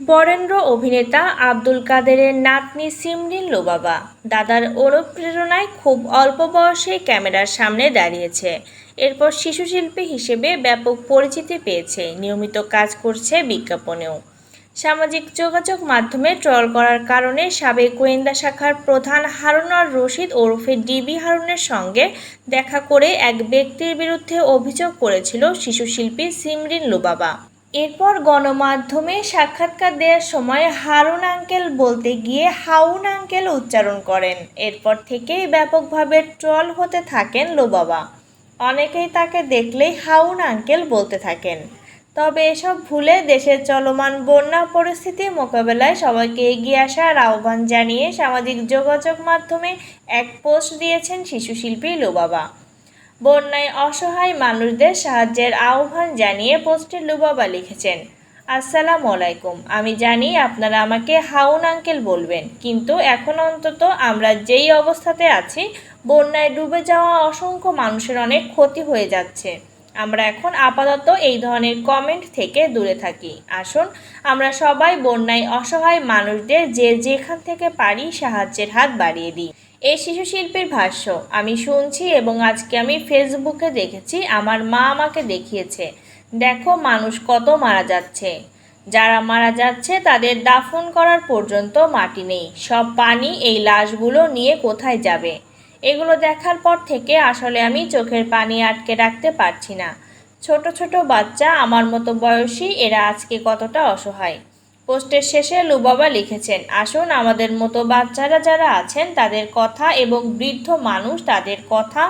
বরেন্দ্র অভিনেতা আব্দুল কাদেরের নাতনি সিমরিন লোবাবা। দাদার অনুপ্রেরণায় খুব অল্প বয়সে ক্যামেরার সামনে দাঁড়িয়েছে। এরপর শিশুশিল্পী হিসেবে ব্যাপক পরিচিতি পেয়েছে। নিয়মিত কাজ করছে বিজ্ঞাপনেও। সামাজিক যোগাযোগ মাধ্যমে ট্রল করার কারণে সাবেক গোয়েন্দা শাখার প্রধান হারুনার রশিদ ওরফে ডিবি হারুনের সঙ্গে দেখা করে এক ব্যক্তির বিরুদ্ধে অভিযোগ করেছিল শিশুশিল্পী সিমরিন লুবাবা। এরপর গণমাধ্যমে সাক্ষাৎকার দেওয়ার সময় হারুন আঙ্কেল বলতে গিয়ে হাউন আঙ্কেল উচ্চারণ করেন। এরপর থেকেই ব্যাপকভাবে ট্রল হতে থাকেন লোবাবা অনেকেই তাকে দেখলেই হাউন আঙ্কেল বলতে থাকেন। তবে এসব ভুলে দেশের চলমান বন্যা পরিস্থিতি মোকাবেলায় সবাইকে এগিয়ে আসার আহ্বান জানিয়ে সামাজিক যোগাযোগ মাধ্যমে এক পোস্ট দিয়েছেন শিশুশিল্পী লোবাবা বন্যায় অসহায় মানুষদের সাহায্যের আহ্বান জানিয়ে পোস্টে লুবাবা লিখেছেন। আসসালাম আলাইকুম। আমি জানি আপনারা আমাকে হাউন আঙ্কেল বলবেন, কিন্তু এখন অন্তত আমরা যেই অবস্থাতে আছি, বন্যায় ডুবে যাওয়া অসংখ্য মানুষের অনেক ক্ষতি হয়ে যাচ্ছে। আমরা এখন আপাতত এই ধরনের কমেন্ট থেকে দূরে থাকি। আসুন, আমরা সবাই বন্যায় অসহায় মানুষদের যে যেখান থেকে পারি সাহায্যের হাত বাড়িয়ে দিই। এই শিশু শিল্পীর ভাষ্য, আমি শুনছি এবং আজকে আমি ফেসবুকে দেখেছি, আমার মা আমাকে দেখিয়েছে। দেখো মানুষ কত মারা যাচ্ছে। যারা মারা যাচ্ছে তাদের দাফন করার পর্যন্ত মাটি নেই। সব পানি এই লাশগুলো নিয়ে কোথায় যাবে? এগুলো দেখার পর থেকে আসলে আমি চোখের পানি আটকে রাখতে পারছি না। ছোট ছোট বাচ্চা আমার মতো বয়সী, এরা আজকে কতটা অসহায়। পোস্টের শেষে লুবাবা লিখেছেন, আসুন, আমাদের মতো বাচ্চারা যারা আছেন, তাদের কথা এবং বৃদ্ধ মানুষ তাদের কথা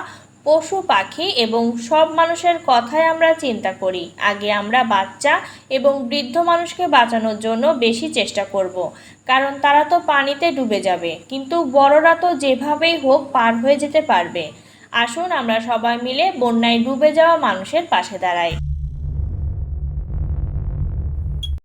পশু, পাখি এবং সব মানুষের কথাই আমরা চিন্তা করি। আগে আমরা বাচ্চা এবং বৃদ্ধ মানুষকে বাঁচানোর জন্য বেশি চেষ্টা করব। কারণ তারা তো পানিতে ডুবে যাবে। কিন্তু বড়রা তো যেভাবেই হোক পার হয়ে যেতে পারবে। আসুন আমরা সবাই মিলে বন্যায় ডুবে যাওয়া মানুষের পাশে দাঁড়াই।